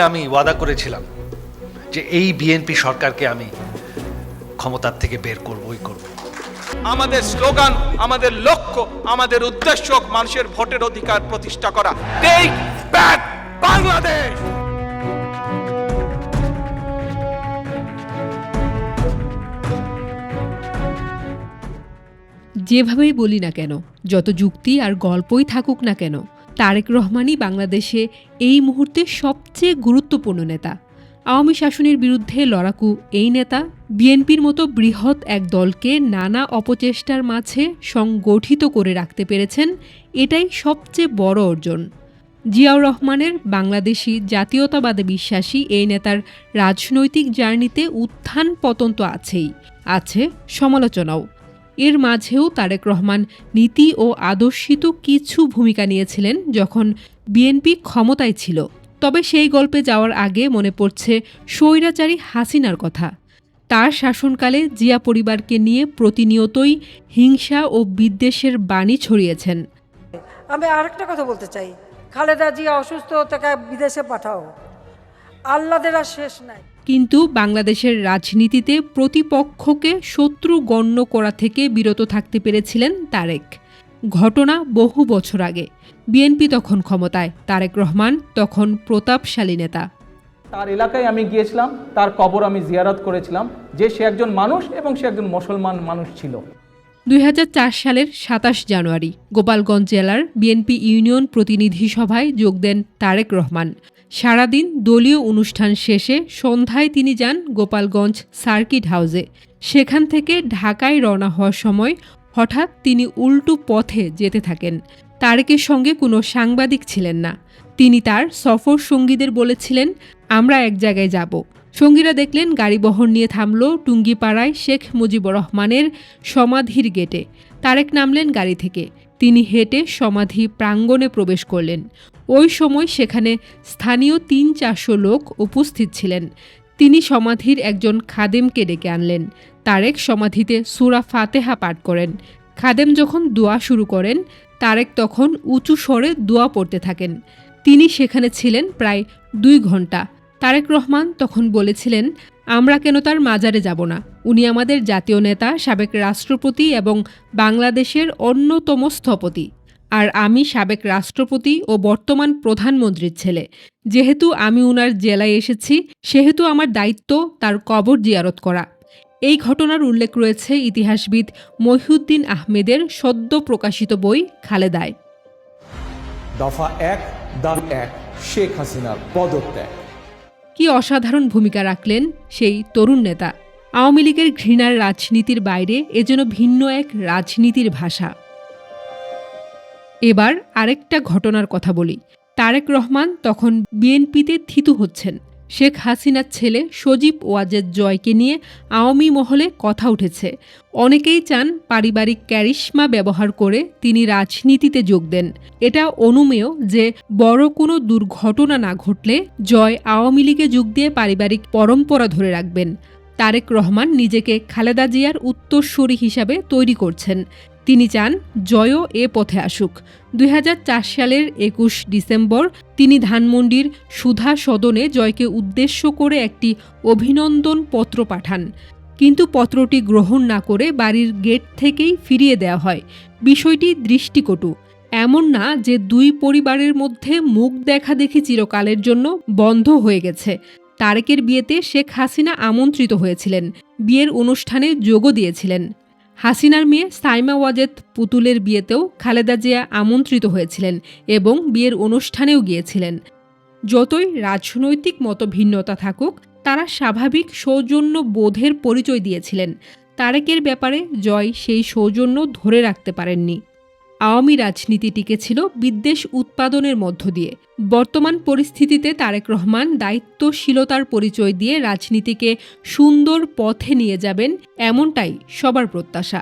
আমি ওয়াদা করেছিলাম যে এই বিএনপি সরকারকে আমি ক্ষমতার থেকে বের করবই করব। আমাদের স্লোগান আমাদের লক্ষ্য আমাদের উদ্দেশ্য মানুষের ভোটের অধিকার প্রতিষ্ঠা করা। টেক ব্যাক বাংলাদেশ যেভাবেই বলি না কেন যত যুক্তি আর গল্পই থাকুক না কেন তারেক রহমানই বাংলাদেশে এই মুহূর্তে সবচেয়ে গুরুত্বপূর্ণ নেতা। আওয়ামী শাসনের বিরুদ্ধে লড়াকু এই নেতা বিএনপির মতো বৃহৎ এক দলকে নানা অপচেষ্টার মাঝে সংগঠিত করে রাখতে পেরেছেন, এটাই সবচেয়ে বড় অর্জন। জিয়াউর রহমানের বাংলাদেশি জাতীয়তাবাদে বিশ্বাসী এই নেতার রাজনৈতিক জার্নিতে উত্থান পতন তো আছেই, আছে সমালোচনাও। এর মাঝেও তারেক রহমান নীতি ও আদর্শিত কিছু ভূমিকা নিয়েছিলেন যখন বিএনপি ক্ষমতায় ছিল। তবে সেই গল্পে যাওয়ার আগে মনে পড়ছে স্বৈরাচারী হাসিনার কথা। তার শাসনকালে জিয়া পরিবারকে নিয়ে প্রতিনিয়তই হিংসা ও বিদ্বেষের বাণী ছড়িয়েছেন। আমি আরেকটা কথা বলতে চাই। খালেদা জিয়া অসুস্থ, তাকে বিদেশে পাঠাও। আল্লাদের আর শেষ নাই। কিন্তু বাংলাদেশের রাজনীতিতে প্রতিপক্ষকে শত্রু গণ্য করা থেকে বিরত থাকতে পেরেছিলেন তারেক। ঘটনা বহু বছর আগে। বিএনপি তখন ক্ষমতায় তারেক রহমান তখন প্রতাপশালী নেতা। তার এলাকায় আমি গিয়েছিলাম তার কবর আমি জিয়ারত করেছিলাম যে সে একজন মানুষ এবং সে একজন মুসলমান মানুষ ছিল। দুই হাজার চার সালের সাতাশ জানুয়ারি গোপালগঞ্জ জেলার বিএনপি ইউনিয়ন প্রতিনিধি সভায় যোগ দেন তারেক রহমান। সারাদিন দলীয় অনুষ্ঠান শেষে সন্ধ্যায় তিনি যান গোপালগঞ্জ সার্কিট হাউসে। সেখান থেকে ঢাকায় রওনা হওয়ার সময় হঠাৎ তিনি উল্টো পথে যেতে থাকেন। তারেকের সঙ্গে কোনো সাংবাদিক ছিলেন না। তিনি তার সফর সঙ্গীদের বলেছিলেন, আমরা এক জায়গায় যাব। সঙ্গীরা দেখলেন গাড়ি বহর নিয়ে থামল টুঙ্গিপাড়ায় শেখ মুজিবুর রহমানের সমাধির গেটে। তারেক নামলেন গাড়ি থেকে। তিনি হেঁটে সমাধি প্রাঙ্গণে প্রবেশ করলেন। ওই সময় সেখানে স্থানীয় তিন চারশো লোক উপস্থিত ছিলেন। তিনি সমাধির একজন খাদেমকে ডেকে আনলেন। তারেক সমাধিতে সুরা ফাতেহা পাঠ করেন। খাদেম যখন দোয়া শুরু করেন, তারেক তখন উঁচু স্বরে দোয়া পড়তে থাকেন। তিনি সেখানে ছিলেন প্রায় দুই ঘণ্টা তারেক রহমান তখন বলেছিলেন, আমরা কেন তার মাজারে যাব না? উনি আমাদের জাতীয় নেতা সাবেক রাষ্ট্রপতি এবং বাংলাদেশের অন্যতম স্থপতি। আর আমি সাবেক রাষ্ট্রপতি ও বর্তমান প্রধানমন্ত্রীর ছেলে। যেহেতু আমি উনার জেলায় এসেছি সেহেতু আমার দায়িত্ব তার কবর জিয়ারত করা। এই ঘটনার উল্লেখ রয়েছে ইতিহাসবিদ মহিউদ্দিন আহমেদের সদ্য প্রকাশিত বই খালেদায়। দফা এক দান এক শেখ হাসিনার পদত্যাগ। কি অসাধারণ ভূমিকা রাখলেন সেই তরুণ নেতা। আওয়ামী লীগের ঘৃণার রাজনীতির বাইরে এ যেন ভিন্ন এক রাজনীতির ভাষা। এবার আরেকটা ঘটনার কথা বলি। তারেক রহমান তখন বিএনপিতে থিতু হচ্ছেন। শেখ হাসিনার ছেলে সজীব ওয়াজেদ জয়কে নিয়ে আওয়ামী মহলে কথা উঠেছে। অনেকেই চান পারিবারিক ক্যারিশমা ব্যবহার করে তিনি রাজনীতিতে যোগ দেন। এটা অনুমেয় যে বড় কোনো দুর্ঘটনা না ঘটলে জয় আওয়ামী লীগে যোগ দিয়ে পারিবারিক পরম্পরা ধরে রাখবেন। তারেক রহমান নিজেকে খালেদা জিয়ার উত্তরসূরি হিসাবে তৈরি করছেন। তিনি চান জয়ও এ পথে আসুক। দুই হাজার চার সালের একুশ ডিসেম্বর তিনি ধানমন্ডির সুধা সদনে জয়কে উদ্দেশ্য করে একটি অভিনন্দন পত্র পাঠান। কিন্তু পত্রটি গ্রহণ না করে বাড়ির গেট থেকেই ফিরিয়ে দেওয়া হয়। বিষয়টি দৃষ্টিকটু। এমন না যে দুই পরিবারের মধ্যে মুখ দেখা দেখি চিরকালের জন্য বন্ধ হয়ে গেছে। তারেকের বিয়েতে শেখ হাসিনা আমন্ত্রিত হয়েছিলেন। বিয়ের অনুষ্ঠানে যোগও দিয়েছিলেন। হাসিনার মেয়ে সাইমা ওয়াজেদ পুতুলের বিয়েতেও খালেদা জিয়া আমন্ত্রিত হয়েছিলেন এবং বিয়ের অনুষ্ঠানেও গিয়েছিলেন। যতই রাজনৈতিক মতভিন্নতা থাকুক, তারা স্বাভাবিক সৌজন্য বোধের পরিচয় দিয়েছিলেন। তারেকের ব্যাপারে জয় সেই সৌজন্য ধরে রাখতে পারেননি। আওয়ামী রাজনীতি টিকেছিল বিদ্বেষ উৎপাদনের মধ্য দিয়ে। বর্তমান পরিস্থিতিতে তারেক রহমান দায়িত্বশীলতার পরিচয় দিয়ে রাজনীতিকে সুন্দর পথে নিয়ে যাবেন, এমনটাই সবার প্রত্যাশা।